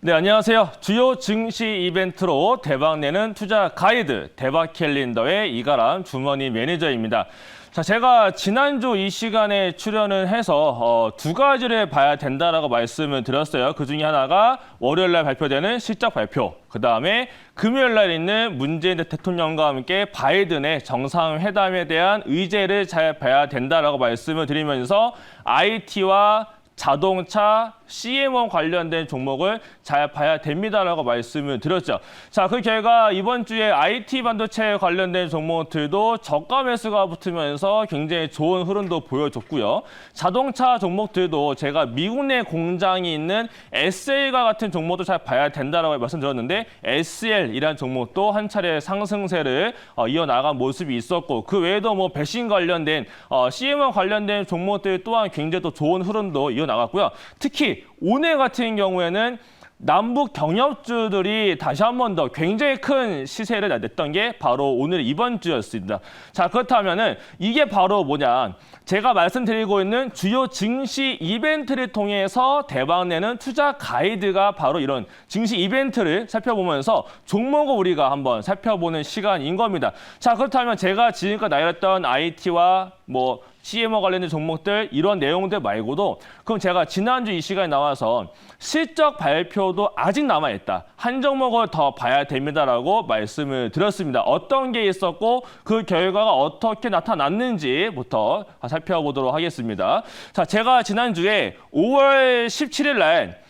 네, 안녕하세요. 주요 증시 이벤트로 대박 내는 투자 가이드 대박 캘린더의 이가람 주머니 매니저입니다. 자, 제가 지난주 이 시간에 출연을 해서 어, 두 가지를 봐야 된다라고 말씀을 드렸어요. 그 중에 하나가 월요일 날 발표되는 실적 발표, 그 다음에 금요일 날 있는 문재인 대통령과 함께 바이든의 정상회담에 대한 의제를 잘 봐야 된다라고 말씀을 드리면서 IT와 자동차, CMO 관련된 종목을 잘 봐야 됩니다라고 말씀을 드렸죠. 자, 그 결과 이번 주에 IT 반도체 관련된 종목들도 저가 매수가 붙으면서 굉장히 좋은 흐름도 보여줬고요. 자동차 종목들도 제가 미국 내 공장이 있는 SL과 같은 종목도 잘 봐야 된다라고 말씀드렸는데 SL이란 종목도 한 차례 상승세를 어, 이어나간 모습이 있었고 그 외에도 뭐 배신 관련된 어, CMO 관련된 종목들 또한 굉장히 또 좋은 흐름도 이어나갔고요. 특히 오늘 같은 경우에는 남북 경협주들이 다시 한 번 더 굉장히 큰 시세를 냈던 게 바로 오늘 이번 주였습니다. 자, 그렇다면은 이게 바로 뭐냐. 제가 말씀드리고 있는 주요 증시 이벤트를 통해서 대박내는 투자 가이드가 바로 이런 증시 이벤트를 살펴보면서 종목을 우리가 한번 살펴보는 시간인 겁니다. 자, 그렇다면 제가 지금까지 나열했던 IT와 뭐 CMO 관련된 종목들 이런 내용들 말고도 그럼 제가 지난주 이 시간에 나와서 실적 발표도 아직 남아있다. 한 종목을 더 봐야 됩니다라고 말씀을 드렸습니다. 어떤 게 있었고 그 결과가 어떻게 나타났는지부터 살펴보도록 하겠습니다. 자, 제가 지난주에 5월 17일 날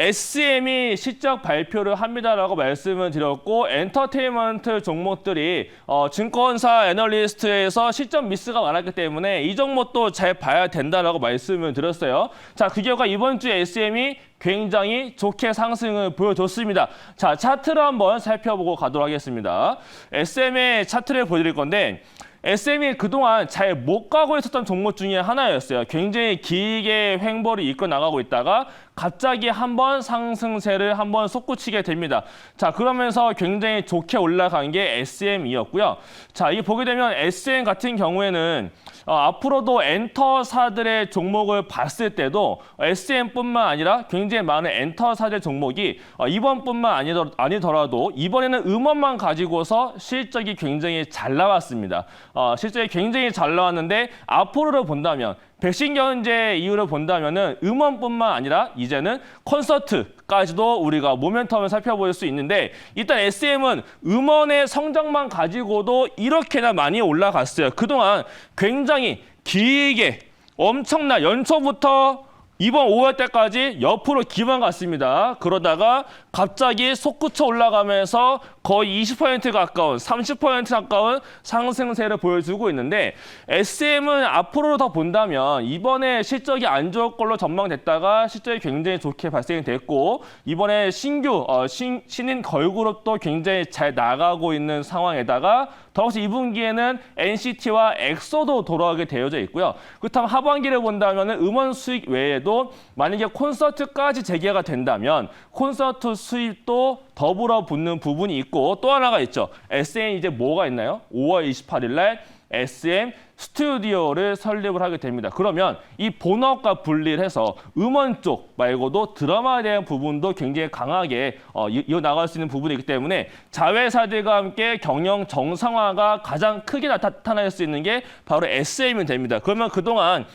SM이 실적 발표를 합니다라고 말씀을 드렸고 엔터테인먼트 종목들이 어, 증권사 애널리스트에서 실적 미스가 많았기 때문에 이 종목도 잘 봐야 된다라고 말씀을 드렸어요. 자, 그 결과 이번 주에 SM이 굉장히 좋게 상승을 보여줬습니다. 자, 차트를 한번 살펴보고 가도록 하겠습니다. SM의 차트를 보여드릴 건데 SM이 그동안 잘 못 가고 있었던 종목 중에 하나였어요. 굉장히 길게 횡보를 이끌어 나가고 있다가 갑자기 한번 상승세를 한번 솟구치게 됩니다. 자, 그러면서 굉장히 좋게 올라간 게 SM이었고요. 자, 이게 보게 되면 SM 같은 경우에는 어, 앞으로도 엔터사들의 종목을 봤을 때도 SM뿐만 아니라 굉장히 많은 엔터사들 종목이 어, 이번뿐만 아니더, 아니더라도 이번에는 음원만 가지고서 실적이 굉장히 잘 나왔습니다. 어, 실적이 굉장히 잘 나왔는데 앞으로를 본다면 백신 견제 이유를 본다면은 음원뿐만 아니라 이제는 콘서트까지도 우리가 모멘텀을 살펴볼 수 있는데 일단 SM은 음원의 성장만 가지고도 이렇게나 많이 올라갔어요. 그동안 굉장히 길게 엄청나 연초부터 이번 5월 때까지 옆으로 기만 갔습니다. 그러다가 갑자기 솟구쳐 올라가면서 거의 20% 가까운 30% 가까운 상승세를 보여주고 있는데 SM은 앞으로 더 본다면 이번에 실적이 안 좋을 걸로 전망됐다가 실적이 굉장히 좋게 발생이 됐고 이번에 신규 어, 신, 신인 걸그룹도 굉장히 잘 나가고 있는 상황에다가 더욱이 2분기에는 NCT와 엑소도 돌아오게 되어져 있고요. 그렇다면 하반기를 본다면 음원 수익 외에도 만약에 콘서트까지 재개가 된다면 콘서트 수입도 더불어 붙는 부분이 있고 또 하나가 있죠. SM 이제 뭐가 있나요? 5월 28일 날 SM 스튜디오를 설립을 하게 됩니다. 그러면 이 본업과 분리를 해서 음원 쪽 말고도 드라마에 대한 부분도 굉장히 강하게 어, 이어나갈 수 있는 부분이 있기 때문에 자회사들과 함께 경영 정상화가 가장 크게 나타날 수 있는 게 바로 SM이 됩니다. 그러면 그동안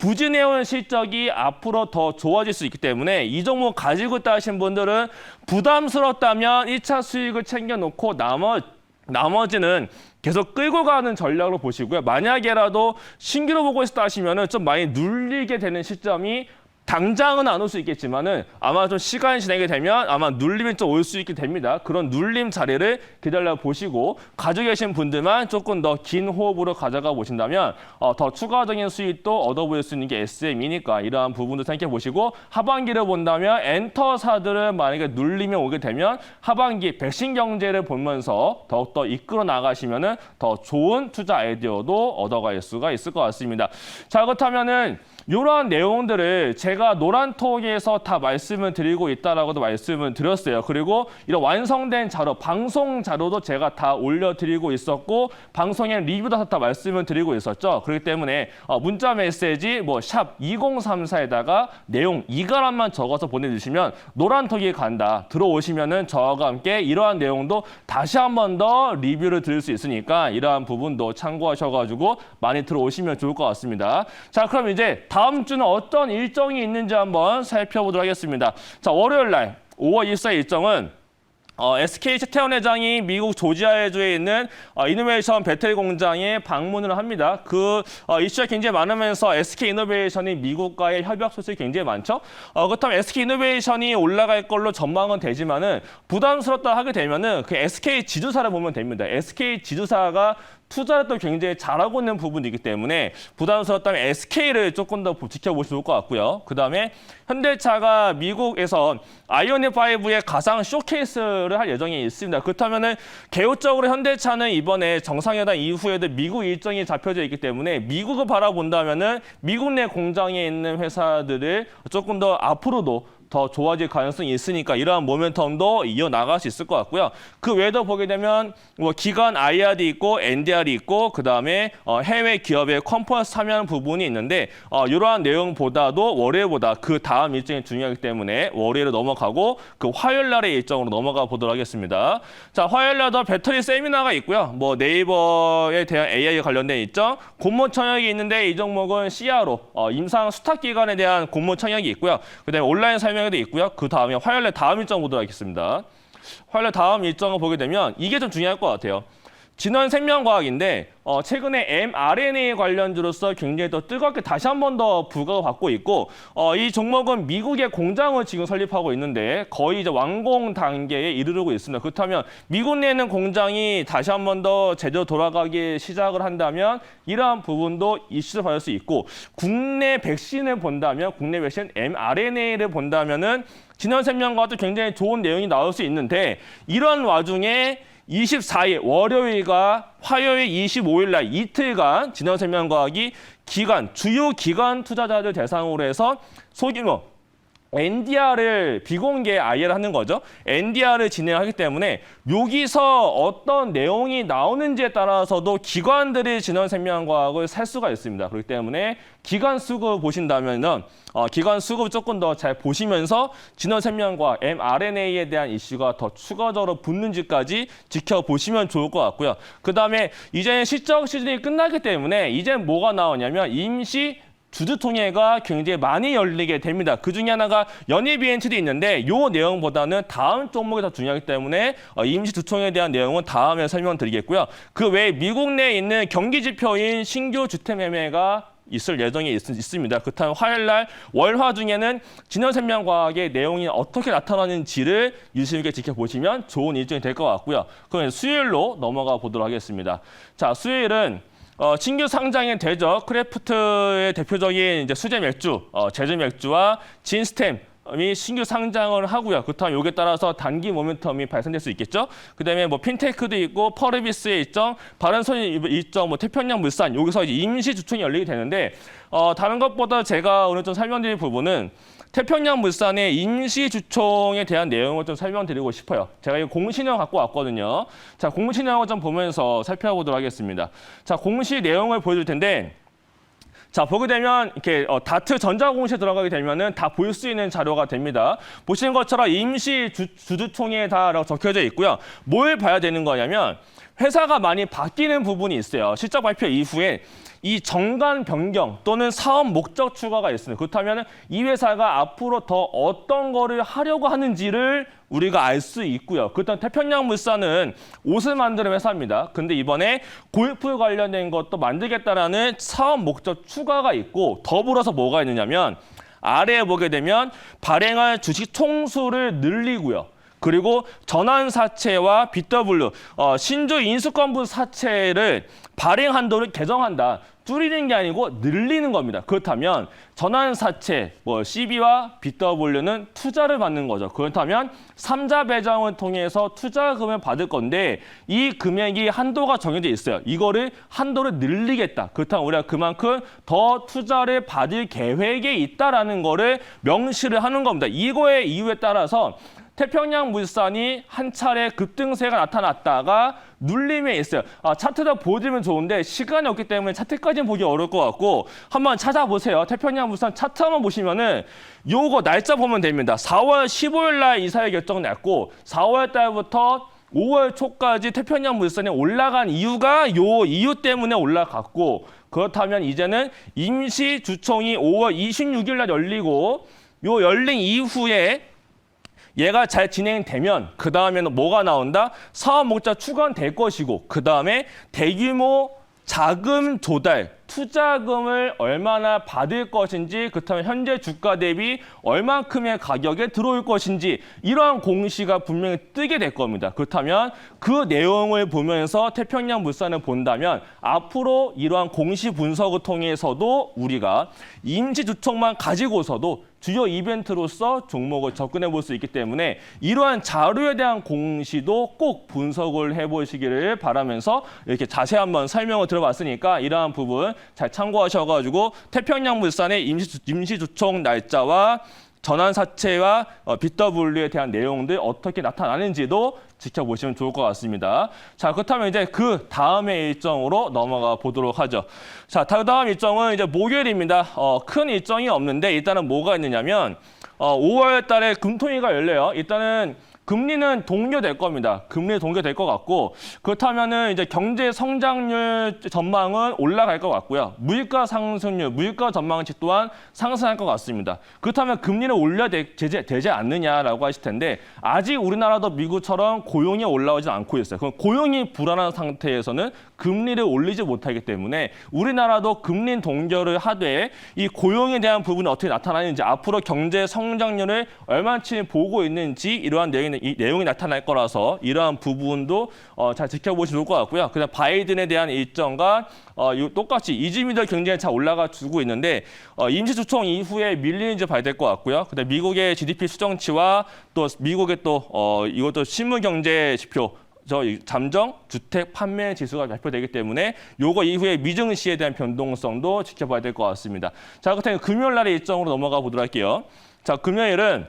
부진해온 실적이 앞으로 더 좋아질 수 있기 때문에 이 종목 가지고 있다 하신 분들은 부담스럽다면 1차 수익을 챙겨놓고 나머, 나머지는 계속 끌고 가는 전략으로 보시고요. 만약에라도 신규로 보고 있다 하시면 좀 많이 눌리게 되는 시점이 당장은 안 올 수 있겠지만은 아마 좀 시간이 지나게 되면 아마 눌림이 좀 올 수 있게 됩니다. 그런 눌림 자리를 기다려 보시고 가지고 계신 분들만 조금 더 긴 호흡으로 가져가 보신다면 어, 더 추가적인 수익도 얻어볼 수 있는 게 SM이니까 이러한 부분도 생각해 보시고 하반기를 본다면 엔터사들은 만약에 눌림이 오게 되면 하반기 백신 경제를 보면서 더욱더 이끌어 나가시면은 더 좋은 투자 아이디어도 얻어갈 수가 있을 것 같습니다. 자 그렇다면은 이러한 내용들을 제가 노란톡에서 다 말씀을 드리고 있다라고도 말씀을 드렸어요. 그리고 이런 완성된 자료, 방송 자료도 제가 다 올려드리고 있었고 방송에 리뷰도 다 말씀을 드리고 있었죠. 그렇기 때문에 어, 문자 메시지 뭐 샵 2034에다가 내용 이가람만 적어서 보내주시면 노란톡이 간다. 들어오시면은 저와 함께 이러한 내용도 다시 한 번 더 리뷰를 드릴 수 있으니까 이러한 부분도 참고하셔가지고 많이 들어오시면 좋을 것 같습니다. 자, 그럼 이제 다음 주는 어떤 일정이 있는지 한번 살펴보도록 하겠습니다. 자, 월요일 날 5월 24일 일정은 어, SK 최태원 회장이 미국 조지아주에 있는 어, 이노베이션 배터리 공장에 방문을 합니다. 그 어, 이슈가 굉장히 많으면서 SK 이노베이션이 미국과의 협약 소식이 굉장히 많죠. 어, 그렇다면 SK 이노베이션이 올라갈 걸로 전망은 되지만은 부담스럽다 하게 되면은 그 SK 지주사를 보면 됩니다. SK 지주사가 투자를 또 굉장히 잘하고 있는 부분이기 때문에 부담스럽다면 SK를 조금 더 지켜보시면 좋을 것 같고요. 그 다음에 현대차가 미국에서 아이오닉 5의 가상 쇼케이스를 할 예정이 있습니다. 그렇다면은 개요적으로 현대차는 이번에 정상회담 이후에도 미국 일정이 잡혀져 있기 때문에 미국을 바라본다면은 미국 내 공장에 있는 회사들을 조금 더 앞으로도 더 좋아질 가능성이 있으니까 이러한 모멘텀도 이어나갈 수 있을 것 같고요. 그 외에도 보게 되면 뭐 기관 IR이 있고 NDR이 있고 그 다음에 어, 해외 기업의 컨퍼런스 참여하는 부분이 있는데 어, 이러한 내용보다도 월요일보다 그 다음 일정이 중요하기 때문에 월요일로 넘어가고 그 화요일 날의 일정으로 넘어가 보도록 하겠습니다. 자 화요일 날도 배터리 세미나가 있고요. 뭐 네이버에 대한 AI 관련된 일정, 공모 청약이 있는데 이 종목은 CRO 어, 임상 수탁 기관에 대한 공모 청약이 있고요. 그다음에 온라인 설명 회도 있고요. 그 다음에 화요일에 다음 일정 보도록 하겠습니다. 화요일 다음 일정을 보게 되면 이게 좀 중요할 것 같아요. 진원 생명과학인데 어, 최근에 mRNA 관련주로서 굉장히 더 뜨겁게 다시 한 번 더 부각을 받고 있고 어, 이 종목은 미국의 공장을 지금 설립하고 있는데 거의 이제 완공 단계에 이르르고 있습니다. 그렇다면 미국 내는 공장이 다시 한 번 더 제대로 돌아가기 시작을 한다면 이러한 부분도 이슈를 받을 수 있고 국내 백신을 본다면 국내 백신 mRNA를 본다면은 진원생명과도 굉장히 좋은 내용이 나올 수 있는데 이런 와중에 24일 월요일과 화요일 25일 날 이틀간 진원생명과학이 기관 주요 기관 투자자들 대상으로 해서 소규모 NDR을 비공개 IR 하는 거죠. NDR을 진행하기 때문에 여기서 어떤 내용이 나오는지에 따라서도 기관들이 진원 생명과학을 살 수가 있습니다. 그렇기 때문에 기관 수급 보신다면은 어, 기관 수급 조금 더 잘 보시면서 진원 생명과학 mRNA에 대한 이슈가 더 추가적으로 붙는지까지 지켜보시면 좋을 것 같고요. 그 다음에 이제 시적 시즌이 끝나기 때문에 이제 뭐가 나오냐면 임시 주주통회가 굉장히 많이 열리게 됩니다. 그 중에 하나가 연입 이벤트도 있는데 요 내용보다는 다음 종목이 더 중요하기 때문에 어, 임시 주총에 대한 내용은 다음에 설명드리겠고요. 그 외에 미국 내에 있는 경기 지표인 신규 주택 매매가 있을 예정이 있, 습니다 그렇다면 화요일 날 월화 중에는 진원생명과학의 내용이 어떻게 나타나는지를 유심 있게 지켜보시면 좋은 일정이 될 것 같고요. 그럼 수요일로 넘어가 보도록 하겠습니다. 자, 수요일은 어, 신규 상장이 되죠. 크래프트의 대표적인 이제 수제 맥주, 어, 제주 맥주와 진스템 이 신규 상장을 하고요. 그렇다면 여기에 따라서 단기 모멘텀이 발생될 수 있겠죠. 그다음에 뭐 핀테크도 있고 퍼르비스의 일정, 바른손 일정, 뭐 태평양 물산 여기서 임시 주총이 열리게 되는데 어, 다른 것보다 제가 오늘 좀 설명드릴 부분은 태평양 물산의 임시 주총에 대한 내용을 좀 설명드리고 싶어요. 제가 이 공시령 갖고 왔거든요. 자, 공시령을 좀 보면서 살펴보도록 하겠습니다. 자, 공시 내용을 보여줄 텐데 자, 보게 되면 이렇게 어, 다트 전자공시에 들어가게 되면은 다 볼 수 있는 자료가 됩니다. 보시는 것처럼 임시 주, 주주총회다라고 적혀져 있고요. 뭘 봐야 되는 거냐면 회사가 많이 바뀌는 부분이 있어요. 실적 발표 이후에 이 정관 변경 또는 사업 목적 추가가 있습니다. 그렇다면 이 회사가 앞으로 더 어떤 거를 하려고 하는지를 우리가 알 수 있고요. 그렇다면 태평양 물산은 옷을 만드는 회사입니다. 근데 이번에 골프 관련된 것도 만들겠다라는 사업 목적 추가가 있고 더불어서 뭐가 있느냐면 아래에 보게 되면 발행할 주식 총수를 늘리고요. 그리고 전환 사채와 BW 어, 신주 인수권분 사채를 발행 한도를 개정한다. 줄이는 게 아니고 늘리는 겁니다. 그렇다면 전환사채, 뭐 CB와 BW는 투자를 받는 거죠. 그렇다면 삼자 배정을 통해서 투자금을 받을 건데 이 금액이 한도가 정해져 있어요. 이거를 한도를 늘리겠다. 그렇다면 우리가 그만큼 더 투자를 받을 계획에 있다라는 거를 명시를 하는 겁니다. 이거의 이유에 따라서 태평양 물산이 한 차례 급등세가 나타났다가 눌림에 있어요. 아, 차트도 보여드리면 좋은데 시간이 없기 때문에 차트까지는 보기 어려울 것 같고 한번 찾아보세요. 태평양 물산 차트 한번 보시면은 요거 날짜 보면 됩니다. 4월 15일 날 이사회 결정 났고 4월 달부터 5월 초까지 태평양 물산이 올라간 이유가 요 이유 때문에 올라갔고 그렇다면 이제는 임시 주총이 5월 26일 날 열리고 요 열린 이후에 얘가 잘 진행되면 그 다음에는 뭐가 나온다? 사업 목적 추가될 것이고 그 다음에 대규모 자금 조달, 투자금을 얼마나 받을 것인지 그렇다면 현재 주가 대비 얼만큼의 가격에 들어올 것인지 이러한 공시가 분명히 뜨게 될 겁니다. 그렇다면 그 내용을 보면서 태평양 물산을 본다면 앞으로 이러한 공시 분석을 통해서도 우리가 임시 주총만 가지고서도 주요 이벤트로서 종목을 접근해 볼 수 있기 때문에 이러한 자료에 대한 공시도 꼭 분석을 해 보시기를 바라면서 이렇게 자세히 한번 설명을 들어봤으니까 이러한 부분 잘 참고하셔가지고 태평양 물산의 임시, 임시 주총 날짜와 전환 사채와 어, BW에 대한 내용들 어떻게 나타나는지도 지켜보시면 좋을 것 같습니다. 자, 그렇다면 이제 그 다음의 일정으로 넘어가 보도록 하죠. 자, 다- 다음 일정은 이제 목요일입니다. 어, 큰 일정이 없는데 일단은 뭐가 있느냐면 어, 5월 달에 금토일가 열려요. 일단은 금리는 동결될 겁니다. 금리 동결될 것 같고 그렇다면은 이제 경제 성장률 전망은 올라갈 것 같고요. 물가 상승률, 물가 전망치 또한 상승할 것 같습니다. 그렇다면 금리를 올려야 되, 되지, 되지 않느냐라고 하실 텐데 아직 우리나라도 미국처럼 고용이 올라오지 않고 있어요. 그럼 고용이 불안한 상태에서는 금리를 올리지 못하기 때문에 우리나라도 금리 동결을 하되 이 고용에 대한 부분이 어떻게 나타나는지 앞으로 경제 성장률을 얼마치 보고 있는지 이러한 내용이, 이 내용이 나타날 거라서 이러한 부분도 어, 잘 지켜보시면 좋을 것 같고요. 그다음 바이든에 대한 일정과 어, 이 똑같이 이주민들 경쟁이 잘 올라가 주고 있는데 어, 임시주총 이후에 밀리는 지 봐야 될 것 같고요. 그다음 미국의 GDP 수정치와 또 미국의 또 어, 이것도 실무경제 지표 저 잠정 주택 판매 지수가 발표되기 때문에 요거 이후에 미증시에 대한 변동성도 지켜봐야 될 것 같습니다. 자, 그렇다면 금요일 날의 일정으로 넘어가 보도록 할게요. 자, 금요일은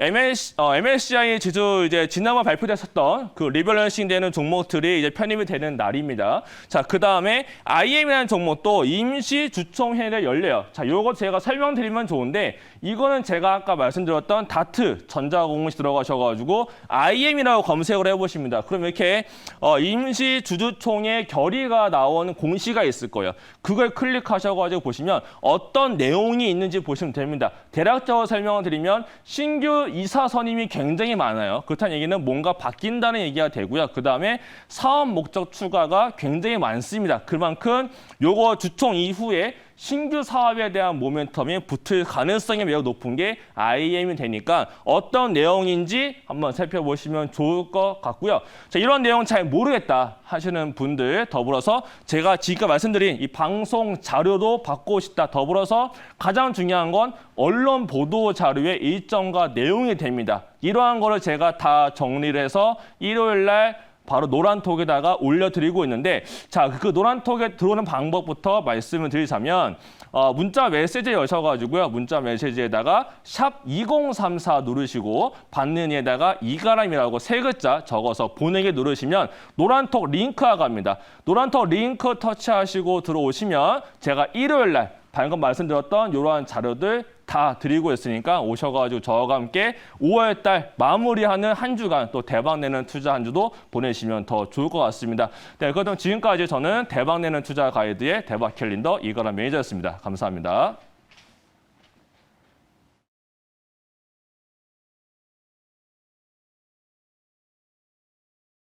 MSC, 어, MSCI 지수 이제 지난번 발표됐었던 그 리밸런싱 되는 종목들이 이제 편입이 되는 날입니다. 자, 그 다음에 IM이라는 종목도 임시 주총회를 열려요. 자, 요거 제가 설명드리면 좋은데 이거는 제가 아까 말씀드렸던 다트 전자공시 들어가셔가지고 IM이라고 검색을 해보십니다. 그럼 이렇게 어, 임시 주주총회 결의가 나오는 공시가 있을 거예요. 그걸 클릭하셔가지고 보시면 어떤 내용이 있는지 보시면 됩니다. 대략적으로 설명을 드리면 신규 이사 선임이 굉장히 많아요. 그렇다는 얘기는 뭔가 바뀐다는 얘기가 되고요. 그 다음에 사업 목적 추가가 굉장히 많습니다. 그만큼 요거 주총 이후에 신규 사업에 대한 모멘텀이 붙을 가능성이 매우 높은 게 IM이 되니까 어떤 내용인지 한번 살펴보시면 좋을 것 같고요. 자, 이런 내용 잘 모르겠다 하시는 분들 더불어서 제가 지금 말씀드린 이 방송 자료도 받고 싶다. 더불어서 가장 중요한 건 언론 보도 자료의 일정과 내용이 됩니다. 이러한 거를 제가 다 정리를 해서 일요일 날 바로 노란톡에다가 올려드리고 있는데 자 그 노란톡에 들어오는 방법부터 말씀을 드리자면 어, 문자 메시지 여셔가지고요. 문자 메시지에다가 샵 2034 누르시고 받는 이에다가 이가람이라고 세 글자 적어서 보내기 누르시면 노란톡 링크가 갑니다. 노란톡 링크 터치하시고 들어오시면 제가 일요일 날 방금 말씀드렸던 이러한 자료들 다 드리고 있으니까 오셔가지고 저와 함께 5월 달 마무리하는 한 주간 또 대박 내는 투자 한 주도 보내시면 더 좋을 것 같습니다. 네, 그럼 지금까지 저는 대박 내는 투자 가이드의 대박 캘린더 이거란 매니저였습니다. 감사합니다.